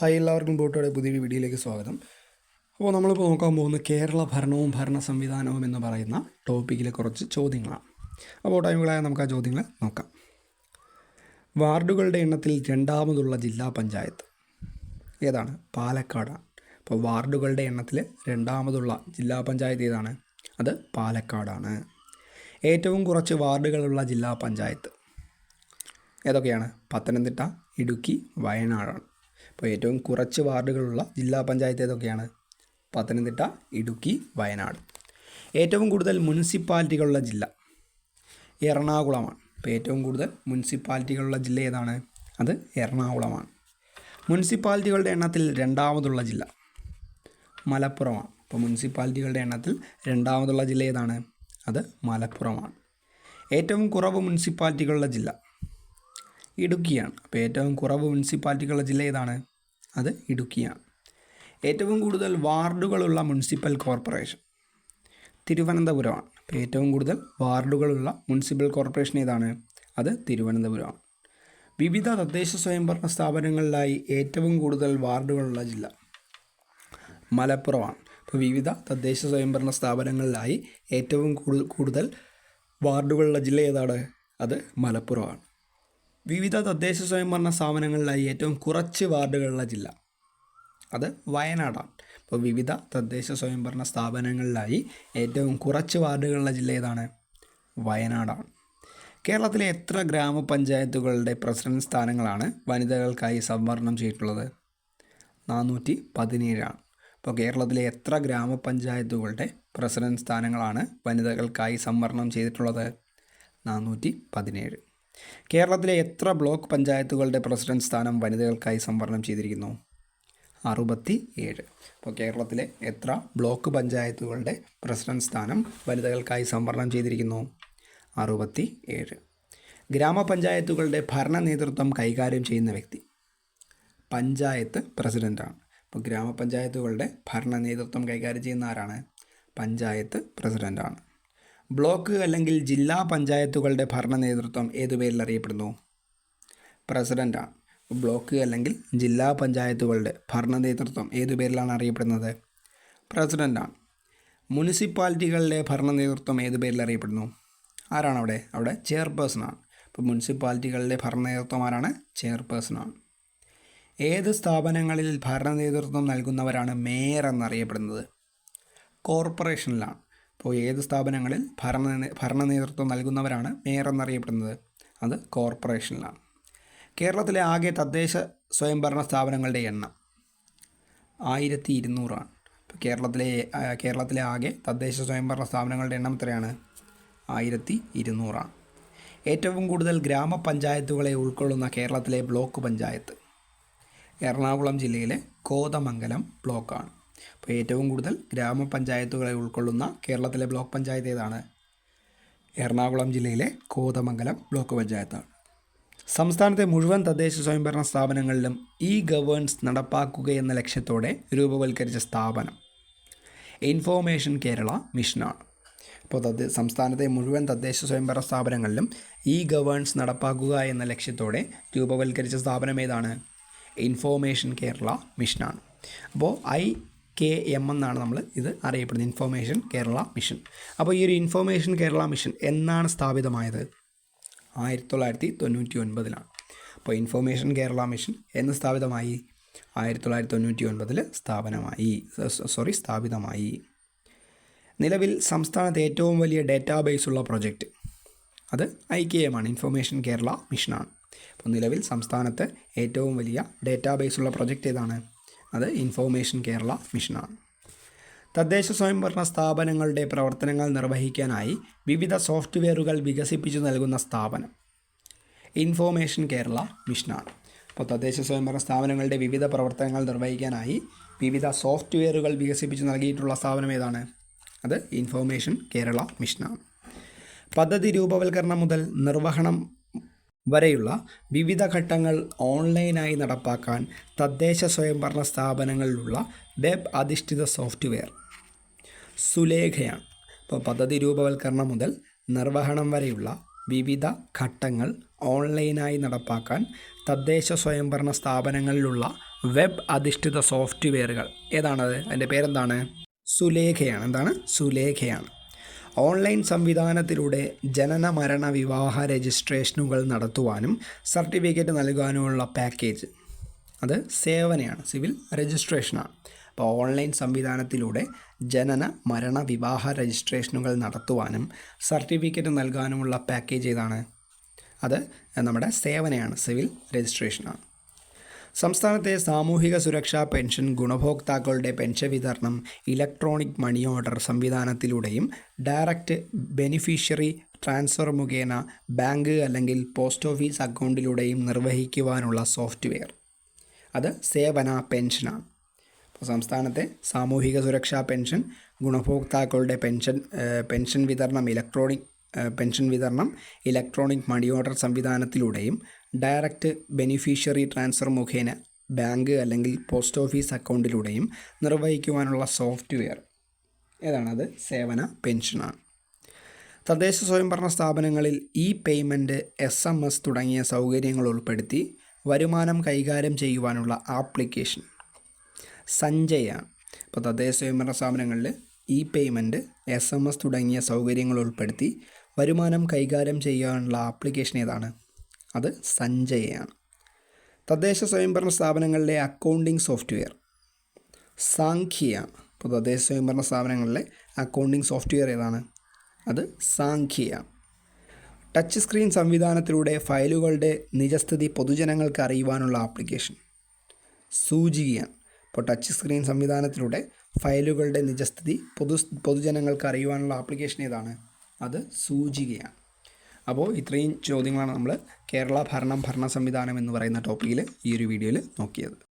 Hi എല്ലാവർക്കും ബോട്ടോയുടെ പുതിയ വീഡിയോയിലേക്ക് സ്വാഗതം. അപ്പോൾ നമ്മളിപ്പോൾ നോക്കാൻ പോകുന്നത് കേരള ഭരണവും ഭരണ സംവിധാനവും എന്ന് പറയുന്ന ടോപ്പിക്കിലെ കുറച്ച് ചോദ്യങ്ങളാണ്. അപ്പോൾ ടൈമുകളായ നമുക്ക് ആ ചോദ്യങ്ങൾ നോക്കാം. വാർഡുകളുടെ എണ്ണത്തിൽ രണ്ടാമതുള്ള ജില്ലാ പഞ്ചായത്ത് ഏതാണ്? പാലക്കാടാണ്. അപ്പോൾ വാർഡുകളുടെ എണ്ണത്തിൽ രണ്ടാമതുള്ള ജില്ലാ പഞ്ചായത്ത് ഏതാണ്? അത് പാലക്കാടാണ്. ഏറ്റവും കുറച്ച് വാർഡുകളുള്ള ജില്ലാ പഞ്ചായത്ത് ഏതൊക്കെയാണ്? പത്തനംതിട്ട ഇടുക്കി വയനാടാണ്. അപ്പോൾ ഏറ്റവും കുറച്ച് വാർഡുകളുള്ള ജില്ലാ പഞ്ചായത്ത് ഏതൊക്കെയാണ്? പത്തനംതിട്ട ഇടുക്കി വയനാട്. ഏറ്റവും കൂടുതൽ മുനിസിപ്പാലിറ്റികളുള്ള ജില്ല എറണാകുളമാണ്. അപ്പോൾ ഏറ്റവും കൂടുതൽ മുനിസിപ്പാലിറ്റികളുള്ള ജില്ല ഏതാണ്? അത് എറണാകുളമാണ്. മുനിസിപ്പാലിറ്റികളുടെ എണ്ണത്തിൽ രണ്ടാമതുള്ള ജില്ല മലപ്പുറമാണ്. അപ്പോൾ മുനിസിപ്പാലിറ്റികളുടെ എണ്ണത്തിൽ രണ്ടാമതുള്ള ജില്ല ഏതാണ്? അത് മലപ്പുറമാണ്. ഏറ്റവും കുറവ് മുനിസിപ്പാലിറ്റികളുള്ള ജില്ല ഇടുക്കിയാണ്. അപ്പോൾ ഏറ്റവും കുറവ് മുനിസിപ്പാലിറ്റികളുള്ള ജില്ല ഏതാണ്? അത് ഇടുക്കിയാണ്. ഏറ്റവും കൂടുതൽ വാർഡുകളുള്ള മുനിസിപ്പൽ കോർപ്പറേഷൻ തിരുവനന്തപുരമാണ്. അപ്പോൾ ഏറ്റവും കൂടുതൽ വാർഡുകളുള്ള മുനിസിപ്പൽ കോർപ്പറേഷൻ ഏതാണ്? അത് തിരുവനന്തപുരമാണ്. വിവിധ തദ്ദേശ സ്വയംഭരണ സ്ഥാപനങ്ങളിലായി ഏറ്റവും കൂടുതൽ വാർഡുകളുള്ള ജില്ല മലപ്പുറമാണ്. അപ്പോൾ വിവിധ തദ്ദേശ സ്വയംഭരണ സ്ഥാപനങ്ങളിലായി ഏറ്റവും കൂടു- കൂടുതൽ വാർഡുകളുള്ള ജില്ല ഏതാണ്? അത് മലപ്പുറമാണ്. വിവിധ തദ്ദേശ സ്വയംഭരണ സ്ഥാപനങ്ങളിലായി ഏറ്റവും കുറച്ച് വാർഡുകളുള്ള ജില്ല. അത് വയനാടാണ്. അപ്പോൾ വിവിധ തദ്ദേശ സ്വയംഭരണ സ്ഥാപനങ്ങളിലായി ഏറ്റവും കുറച്ച് വാർഡുകളുള്ള ജില്ല ഏതാണ്? വയനാടാണ്. കേരളത്തിലെ എത്ര ഗ്രാമപഞ്ചായത്തുകളുടെ പ്രസിഡന്റ് സ്ഥാനങ്ങളാണ് വനിതകൾക്കായി സംവരണം ചെയ്തിട്ടുള്ളത്? നാനൂറ്റി പതിനേഴാണ് അപ്പോൾ കേരളത്തിലെ എത്ര ഗ്രാമപഞ്ചായത്തുകളുടെ പ്രസിഡന്റ് സ്ഥാനങ്ങളാണ് വനിതകൾക്കായി സംവരണം ചെയ്തിട്ടുള്ളത്? നാനൂറ്റി പതിനേഴ് കേരളത്തിലെ എത്ര ബ്ലോക്ക് പഞ്ചായത്തുകളുടെ പ്രസിഡന്റ് സ്ഥാനം വനിതകൾക്കായി സംവരണം ചെയ്തിരിക്കുന്നു? അറുപത്തി ഏഴ് അപ്പോൾ കേരളത്തിലെ എത്ര ബ്ലോക്ക് പഞ്ചായത്തുകളുടെ പ്രസിഡന്റ് സ്ഥാനം വനിതകൾക്കായി സംവരണം ചെയ്തിരിക്കുന്നു? അറുപത്തി ഏഴ് ഗ്രാമപഞ്ചായത്തുകളുടെ ഭരണ നേതൃത്വം കൈകാര്യം ചെയ്യുന്ന വ്യക്തി പഞ്ചായത്ത് പ്രസിഡന്റാണ് അപ്പോൾ ഗ്രാമപഞ്ചായത്തുകളുടെ ഭരണ നേതൃത്വം കൈകാര്യം ചെയ്യുന്ന ആരാണ്? പഞ്ചായത്ത് പ്രസിഡന്റാണ് ബ്ലോക്ക് അല്ലെങ്കിൽ ജില്ലാ പഞ്ചായത്തുകളുടെ ഭരണ നേതൃത്വം ഏതു പേരിൽ അറിയപ്പെടുന്നു? പ്രസിഡന്റാണ് ബ്ലോക്ക് അല്ലെങ്കിൽ ജില്ലാ പഞ്ചായത്തുകളുടെ ഭരണ നേതൃത്വം ഏതു പേരിലാണ് അറിയപ്പെടുന്നത്? പ്രസിഡന്റാണ് മുനിസിപ്പാലിറ്റികളുടെ ഭരണ നേതൃത്വം ഏതു പേരിൽ അറിയപ്പെടുന്നു? ആരാണ് അവിടെ അവിടെ ചെയർപേഴ്സണാണ് ഇപ്പോൾ മുനിസിപ്പാലിറ്റികളുടെ ഭരണ നേതൃത്വം ആരാണ്? ചെയർപേഴ്സണാണ് ഏത് സ്ഥാപനങ്ങളിൽ ഭരണ നേതൃത്വം നൽകുന്നവരാണ് മേയർ എന്നറിയപ്പെടുന്നത്? കോർപ്പറേഷനിലാണ് അപ്പോൾ ഏത് സ്ഥാപനങ്ങളിൽ ഭരണ ഭരണ നേതൃത്വം നൽകുന്നവരാണ് മേയർ എന്നറിയപ്പെടുന്നത്? അത് കോർപ്പറേഷനിലാണ്. കേരളത്തിലെ ആകെ തദ്ദേശ സ്വയംഭരണ സ്ഥാപനങ്ങളുടെ എണ്ണം ആയിരത്തി ഇരുന്നൂറാണ് ഇപ്പോൾ കേരളത്തിലെ കേരളത്തിലെ ആകെ തദ്ദേശ സ്വയംഭരണ സ്ഥാപനങ്ങളുടെ എണ്ണം എത്രയാണ്? ആയിരത്തി ഇരുന്നൂറാണ് ഏറ്റവും കൂടുതൽ ഗ്രാമപഞ്ചായത്തുകളെ ഉൾക്കൊള്ളുന്ന കേരളത്തിലെ ബ്ലോക്ക് പഞ്ചായത്ത് എറണാകുളം ജില്ലയിലെ കോതമംഗലം ബ്ലോക്കാണ്. അപ്പോൾ ഏറ്റവും കൂടുതൽ ഗ്രാമപഞ്ചായത്തുകളെ ഉൾക്കൊള്ളുന്ന കേരളത്തിലെ ബ്ലോക്ക് പഞ്ചായത്ത് ഏതാണ്? എറണാകുളം ജില്ലയിലെ കോതമംഗലം ബ്ലോക്ക് പഞ്ചായത്താണ്. സംസ്ഥാനത്തെ മുഴുവൻ തദ്ദേശ സ്വയംഭരണ സ്ഥാപനങ്ങളിലും ഇ ഗവേൺസ് നടപ്പാക്കുക എന്ന ലക്ഷ്യത്തോടെ രൂപവൽക്കരിച്ച സ്ഥാപനം ഇൻഫോർമേഷൻ കേരള മിഷനാണ്. അപ്പോൾ തദ്ദ സംസ്ഥാനത്തെ മുഴുവൻ തദ്ദേശ സ്വയംഭരണ സ്ഥാപനങ്ങളിലും ഇ ഗവേൺസ് നടപ്പാക്കുക എന്ന ലക്ഷ്യത്തോടെ രൂപവൽക്കരിച്ച സ്ഥാപനം ഏതാണ്? ഇൻഫോർമേഷൻ കേരള മിഷനാണ്. അപ്പോൾ ഐ കെ എം എന്നാണ് നമ്മൾ ഇത് അറിയപ്പെടുന്നത്. ഇൻഫോർമേഷൻ കേരള മിഷൻ അപ്പോൾ ഈ ഒരു ഇൻഫോർമേഷൻ കേരള മിഷൻ എന്നാണ് സ്ഥാപിതമായത്? ആയിരത്തി തൊള്ളായിരത്തി തൊണ്ണൂറ്റി ഒൻപതിലാണ് അപ്പോൾ ഇൻഫോർമേഷൻ കേരള മിഷൻ എന്ന് സ്ഥാപിതമായി? ആയിരത്തി തൊള്ളായിരത്തി തൊണ്ണൂറ്റി ഒൻപതിൽ സ്ഥാപനമായി സോറി സ്ഥാപിതമായി. നിലവിൽ സംസ്ഥാനത്ത് ഏറ്റവും വലിയ ഡേറ്റാബേസ് ഉള്ള പ്രൊജക്റ്റ് അത് ഐ കെ എം ആണ്. ഇൻഫോർമേഷൻ കേരള മിഷനാണ് അപ്പോൾ നിലവിൽ സംസ്ഥാനത്ത് ഏറ്റവും വലിയ ഡേറ്റാബേസ് ഉള്ള പ്രൊജക്റ്റ് ഏതാണ്? അത് ഇൻഫോർമേഷൻ കേരള മിഷനാണ്. തദ്ദേശ സ്വയംഭരണ സ്ഥാപനങ്ങളുടെ പ്രവർത്തനങ്ങൾ നിർവഹിക്കാനായി വിവിധ സോഫ്റ്റ്വെയറുകൾ വികസിപ്പിച്ചു നൽകുന്ന സ്ഥാപനം ഇൻഫോർമേഷൻ കേരള മിഷനാണ്. അപ്പോൾ തദ്ദേശ സ്വയംഭരണ സ്ഥാപനങ്ങളുടെ വിവിധ പ്രവർത്തനങ്ങൾ നിർവഹിക്കാനായി വിവിധ സോഫ്റ്റ്വെയറുകൾ വികസിപ്പിച്ചു നൽകിയിട്ടുള്ള സ്ഥാപനം ഏതാണ്? അത് ഇൻഫോർമേഷൻ കേരള മിഷനാണ്. പദ്ധതി രൂപവൽക്കരണം മുതൽ നിർവഹണം വരെയുള്ള വിവിധ ഘട്ടങ്ങൾ ഓൺലൈനായി നടപ്പാക്കാൻ തദ്ദേശ സ്വയംഭരണ സ്ഥാപനങ്ങളിലുള്ള വെബ് അധിഷ്ഠിത സോഫ്റ്റ്വെയർ സുലേഖയാണ്. ഇപ്പോൾ പദ്ധതി രൂപവൽക്കരണം മുതൽ നിർവഹണം വരെയുള്ള വിവിധ ഘട്ടങ്ങൾ ഓൺലൈനായി നടപ്പാക്കാൻ തദ്ദേശ സ്വയംഭരണ സ്ഥാപനങ്ങളിലുള്ള വെബ് അധിഷ്ഠിത സോഫ്റ്റ്വെയറുകൾ. ഏതാണത് അതിന്റെ പേരെന്താണ്? സുലേഖയാണ്. എന്താണ്? സുലേഖയാണ്. ഓൺലൈൻ സംവിധാനത്തിലൂടെ ജനന മരണ വിവാഹ രജിസ്ട്രേഷനുകൾ നടത്തുവാനും സർട്ടിഫിക്കറ്റ് നൽകാനുമുള്ള പാക്കേജ്. അത് സേവനയാണ് സിവിൽ രജിസ്ട്രേഷനാണ്. അപ്പോൾ ഓൺലൈൻ സംവിധാനത്തിലൂടെ ജനന മരണ വിവാഹ രജിസ്ട്രേഷനുകൾ നടത്തുവാനും സർട്ടിഫിക്കറ്റ് നൽകാനുമുള്ള പാക്കേജ് ഏതാണ്? അത് നമ്മുടെ സേവനയാണ് സിവിൽ രജിസ്ട്രേഷനാണ്. സംസ്ഥാനത്തെ സാമൂഹിക സുരക്ഷാ പെൻഷൻ ഗുണഭോക്താക്കളുടെ പെൻഷൻ വിതരണം ഇലക്ട്രോണിക് മണി ഓർഡർ സംവിധാനത്തിലൂടെയും ഡയറക്റ്റ് ബെനിഫിഷ്യറി ട്രാൻസ്ഫർ മുഖേന ബാങ്ക് അല്ലെങ്കിൽ പോസ്റ്റ് ഓഫീസ് അക്കൗണ്ടിലൂടെയും നിർവഹിക്കുവാനുള്ള സോഫ്റ്റ്വെയർ. അത് സേവന പെൻഷനാണ്. സംസ്ഥാനത്തെ സാമൂഹിക സുരക്ഷാ പെൻഷൻ ഗുണഭോക്താക്കളുടെ പെൻഷൻ പെൻഷൻ വിതരണം ഇലക്ട്രോണിക് പെൻഷൻ വിതരണം ഇലക്ട്രോണിക് മണി ഓർഡർ സംവിധാനത്തിലൂടെയും ഡയറക്റ്റ് ബെനിഫിഷ്യറി ട്രാൻസ്ഫർ മുഖേന ബാങ്ക് അല്ലെങ്കിൽ പോസ്റ്റ് ഓഫീസ് അക്കൗണ്ടിലൂടെയും നിർവഹിക്കുവാനുള്ള സോഫ്റ്റ്വെയർ. ഏതാണത്? സേവന പെൻഷനാണ്. തദ്ദേശ സ്വയംഭരണ സ്ഥാപനങ്ങളിൽ e payment S M S തുടങ്ങിയ സൗകര്യങ്ങൾ ഉൾപ്പെടുത്തി വരുമാനം കൈകാര്യം ചെയ്യുവാനുള്ള ആപ്ലിക്കേഷൻ. സഞ്ജയാണ് ഇപ്പോൾ തദ്ദേശ സ്വയംഭരണ സ്ഥാപനങ്ങളിൽ e payment S M S തുടങ്ങിയ സൗകര്യങ്ങൾ ഉൾപ്പെടുത്തി വരുമാനം കൈകാര്യം ചെയ്യാനുള്ള ആപ്ലിക്കേഷൻ ഏതാണ്? അത് സഞ്ജയയാണ്. തദ്ദേശ സ്വയംഭരണ സ്ഥാപനങ്ങളിലെ അക്കൗണ്ടിംഗ് സോഫ്റ്റ്വെയർ. സാഖ്യയാണ്. ഇപ്പോൾ തദ്ദേശ സ്വയംഭരണ സ്ഥാപനങ്ങളിലെ അക്കൗണ്ടിംഗ് സോഫ്റ്റ്വെയർ ഏതാണ്? അത് സാഖ്യയാണ്. ടച്ച് സ്ക്രീൻ സംവിധാനത്തിലൂടെ ഫയലുകളുടെ നിജസ്ഥിതി പൊതുജനങ്ങൾക്ക് അറിയുവാനുള്ള ആപ്ലിക്കേഷൻ. സൂചികയാണ്. ഇപ്പോൾ ടച്ച് സ്ക്രീൻ സംവിധാനത്തിലൂടെ ഫയലുകളുടെ നിജസ്ഥിതി പൊതു പൊതുജനങ്ങൾക്ക് അറിയുവാനുള്ള ആപ്ലിക്കേഷൻ ഏതാണ്? അത് സൂചികയാണ്. അപ്പോൾ ഇത്രയും ചോദ്യങ്ങളാണ് നമ്മൾ കേരള ഭരണം ഭരണ സംവിധാനം എന്ന് പറയുന്ന ടോപ്പിക്കിൽ ഈ ഒരു വീഡിയോയിൽ നോക്കിയത്.